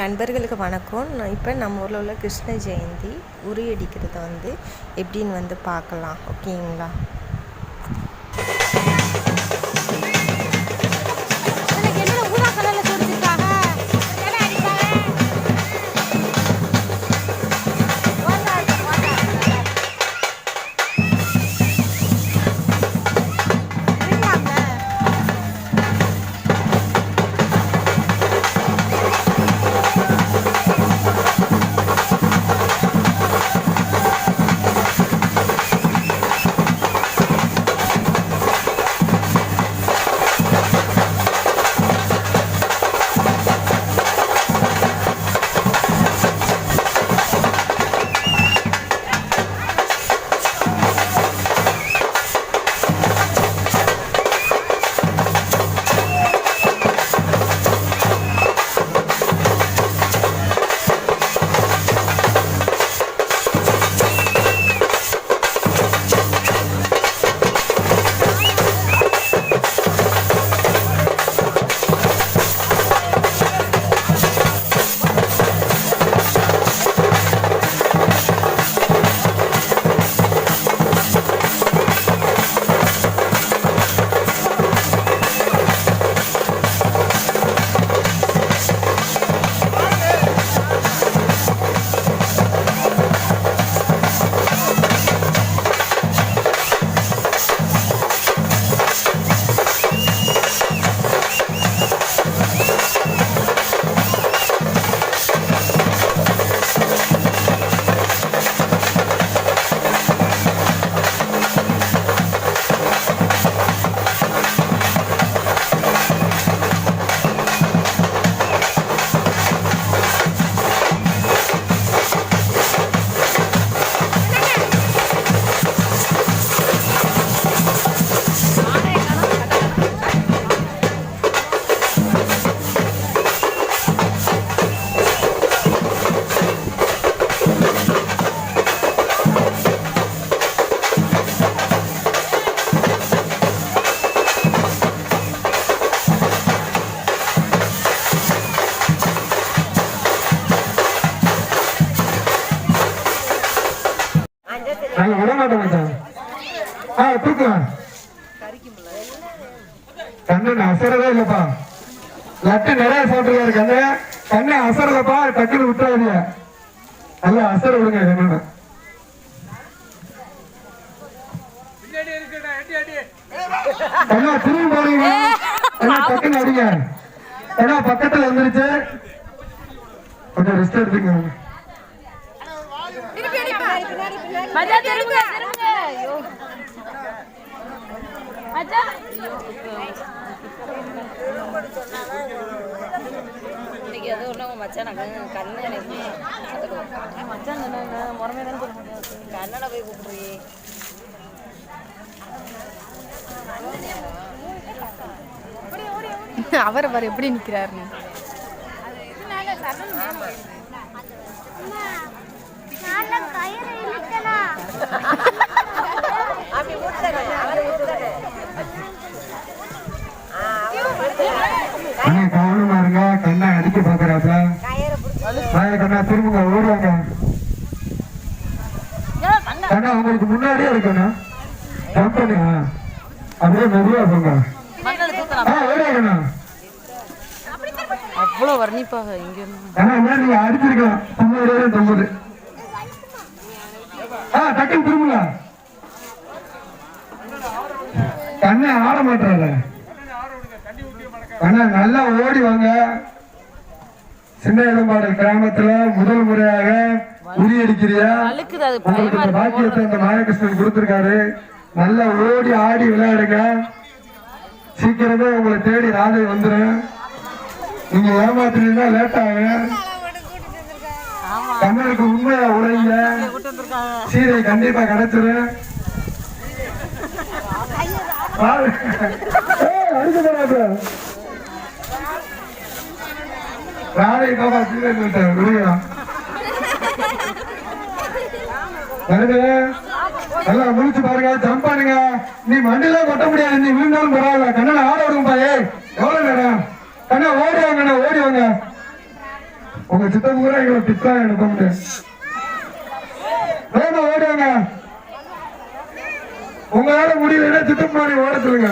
நண்பர்களுக்கு வணக்கம். நான் இப்போ நம்ம ஊரில் உள்ள கிருஷ்ண ஜெயந்தி உரியடிக்கிறத வந்து எப்படின்னு வந்து பார்க்கலாம். ஓகேங்களா? கண்ணன் அசரவே இல்லப்பா. லட்டு நிறைய சாப்பிட்டுருக்காரு கண்ணு. கண்ணு அசரலப்பா டக்குன்னு விட்டுறாதீங்க. நல்லா அசர விடுங்க கண்ணனை கண்ணா திரும்பி போறீங்க. கண்ணா டக்குன்னு அடிங்க. ஏன்னா பக்கத்துல வந்துருச்சு. கொஞ்சம் ரெஸ்ட் ஐயோ மச்சா இன்னைக்கு அது ஒன்றும் மச்சான் நான் கண்ணு எனக்கு மச்சான் முறமே தான் சொல்ல முடியாது கண்ணனை போய் கூப்பிடுறீ. அவர் அவர் எப்படி இழுத்தனா அப்படி ஊட்டுதானே அவரை அண்ணா கவனமா இருங்க கண்ணா அடிக்க பாக்குறாப்ல வாங்க கண்ணா திரும்புங்க ஓடுவாங்க. கண்ணா உங்களுக்கு முன்னாடியே இருக்கணும் ஜம்ப் பண்ணுங்க. அப்படியே மெதுவா போங்க. ஆ ஓடுவாங்கண்ணா. அவ்வளோ வர்ணிப்பாக இங்க இருந்து. நீங்க அடிச்சிருக்கலாம். முன்னாடியே தொங்குது ஆ டக்குன்னு திரும்புங்க. கண்ணை ஆட மாட்டாரு கண்ணா நல்லா ஓடி வாங்க. சின்ன இடம்பாடு கிராமத்துல முதல் முறையாக உரி அடிக்கிறியா உங்களுக்கு இந்த பாக்கியத்தை இந்த நாயகிருஷ்ணன் கொடுத்திருக்காரு. நல்லா ஓடி ஆடி விளையாடுங்க. சீக்கிரமே உங்களை தேடி ராதை வந்துடும். நீங்க ஏமாத்துறீங்கன்னா லேட் ஆகும் கண்ணனுக்கு உண்மையா உழைங்க சீதை கண்டிப்பா கிடைச்சிரும் பாரு. ராணி பாபா போறாப்ல. பாப்பா சீதை நல்லா முடிச்சு பாருங்க. ஜம்ப் பண்ணுங்க. நீ மண்டில கொட்ட முடியாது. நீ விழுந்தாலும் பரவாயில்ல. கண்ணனை ஆட வரும் பாயே எவ்வளவு நேரம்? கண்ணா ஓடி வாங்க ஓடி வாங்க. உங்க சித்தம் கூட எங்களை திட்டா எடுப்போம்னு ஓடி வாங்க. உங்களால முடியலன்னா சித்தம் மாதிரி ஓட சொல்லுங்க.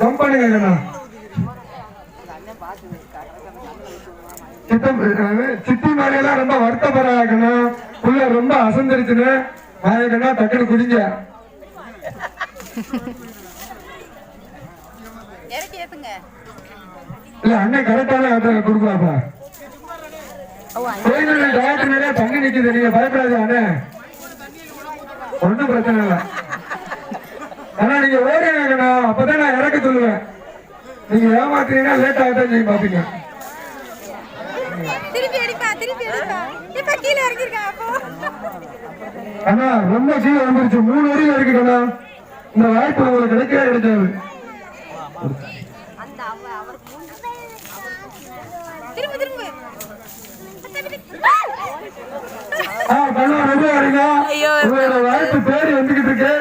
ஜம்ப் பண்ணுங்க கண்ணா. சித்தம் சித்தி மாதிரி எல்லாம் ரொம்ப வருத்தப்படுறாங்க கண்ணா புள்ள ரொம்ப அசந்தரிச்சுன்னு மாய கண்ணா டக்குனு ஏத்துங்க. இல்ல அண்ணன் கரெக்டான இடத்துல கொடுக்கலாப்பா கோயிலுடைய டாக்டர் நிறைய தண்ணி நிக்குது. நீங்க பயப்படாது அண்ணன் ஒண்ணும் பிரச்சனை இல்ல. ஆனா நீங்க ஓடுங்க அப்பதான் நான் இறக்க சொல்லுவேன். நீங்க ஏமாத்துறீங்கன்னா லேட் ஆகத்தான் நீங்க பாப்பீங்க. அண்ணா ரொம்ப கீழே வந்துருச்சு. மூணு வரையும் இருக்குண்ணா இந்த வாய்ப்பு உங்களுக்கு கிடைக்கவே கிடைக்காது. வாய்ப்பு தேடி வந்துகிட்டு இருக்கு.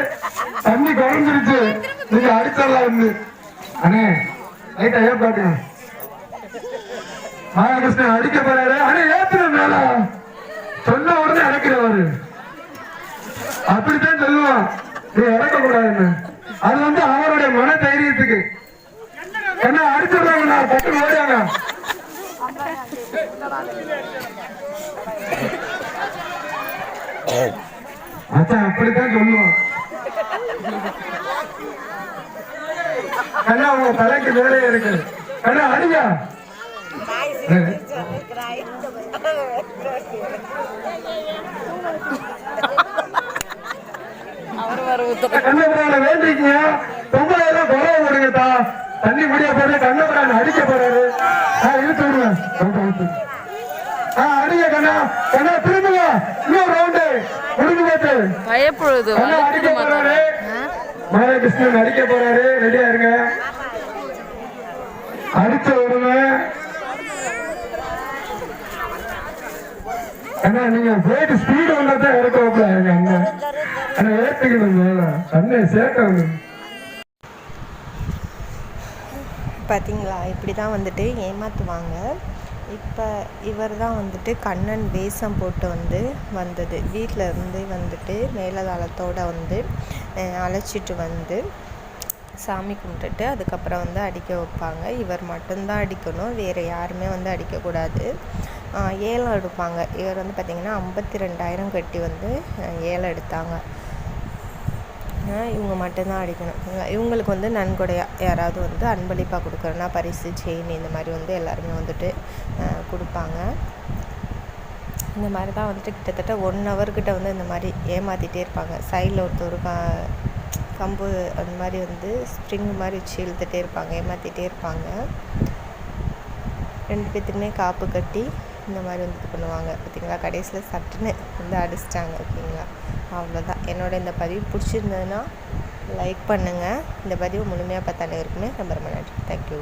தண்ணி குறைஞ்சிருச்சு. நீங்க அடிச்சிடலாம் வந்து அண்ணே லைட்டா ஏன் பாட்டுங்க மாயகிருஷ்ணன் அடிக்க போறாரு. அண்ணே ஏத்துற மேல. சொன்ன உடனே இறக்குறவரு அப்படித்தான் சொல்லுவான். நீ இறக்க கூடாதுன்னு அது வந்து அவருடைய மன தைரியத்துக்கு என்ன அடிச்சிடுறாங்க பட்டு ஓடியாங்க. அதான் அப்படித்தான் சொல்லுவான். கண்ணா உங்க தலைக்கு வேலையே இருக்கு. கண்ணா அடிங்க அவர் வர ஊத்த கண்ணபுரான வேண்டிக்கீங்க பொம்பளை எல்லாம் குறவ விடுங்க தா தண்ணி முடிய போறது கண்ணபுரான அடிக்க போறாரு. இழுத்து விடுங்க. அடிங்க கண்ணா. கண்ணா திரும்புங்க. இன்னும் ரவுண்டு முடிஞ்சு போச்சு பயப்படுது கண்ணா அடிக்க போறாரு. மாயகிருஷ்ணன் அடிக்க போறாரு. ரெடியா இருங்க. அடிச்ச உடனே. அண்ணா நீங்க போயிட்டு ஸ்பீடு வந்தா தான் இறக்க வைப்பாங்க அண்ணன். பார்த்தீங்களா இப்படி தான் வந்துட்டு ஏமாற்றுவாங்க இப்போ இவர் தான் வந்துட்டு கண்ணன் வேஷம் போட்டு வந்து வந்தது. வீட்டில் இருந்து வந்துட்டு மேலதாளத்தோடு வந்து அழைச்சிட்டு வந்து சாமி கும்பிட்டுட்டு அதுக்கப்புறம் வந்து அடிக்க வைப்பாங்க. இவர் மட்டும்தான் அடிக்கணும். வேறு யாருமே வந்து அடிக்கக்கூடாது. ஏலம் எடுப்பாங்க. இவர் வந்து பார்த்திங்கன்னா ஐம்பத்தி ரெண்டாயிரம் கட்டி வந்து ஏலம் எடுத்தாங்க. இவங்க மட்டும்தான் அடிக்கணும். இவங்க- இவங்களுக்கு வந்து நன்கொடையாக யாராவது வந்து அன்பளிப்பாக கொடுக்குறோன்னா பரிசு செயின் இந்த மாதிரி வந்து எல்லாருமே வந்துட்டு கொடுப்பாங்க. இந்த மாதிரி தான் வந்துட்டு கிட்டத்தட்ட ஒன் ஹவர்கிட்ட வந்து இந்த மாதிரி ஏமாற்றிட்டே இருப்பாங்க. சைடில் ஒருத்தர் க கம்பு அந்த மாதிரி வந்து ஸ்ப்ரிங் மாதிரி வச்சு இழுத்துகிட்டே இருப்பாங்க ஏமாற்றிட்டே இருப்பாங்க. ரெண்டு பேர்த்துக்குமே காப்பு கட்டி இந்த மாதிரி வந்து இது பண்ணுவாங்க. பார்த்தீங்களா? கடைசியில் சட்டுன்னு வந்து அடிச்சிட்டாங்க. ஓகேங்களா? அவ்வளோதான் என்னோட இந்த பதிவு பிடிச்சிருந்ததுன்னா லைக் பண்ணுங்கள் இந்த பதிவு முழுமையாக பார்த்த அனைவருக்குமே ரொம்ப ரொம்ப நன்றி. தேங்க்யூ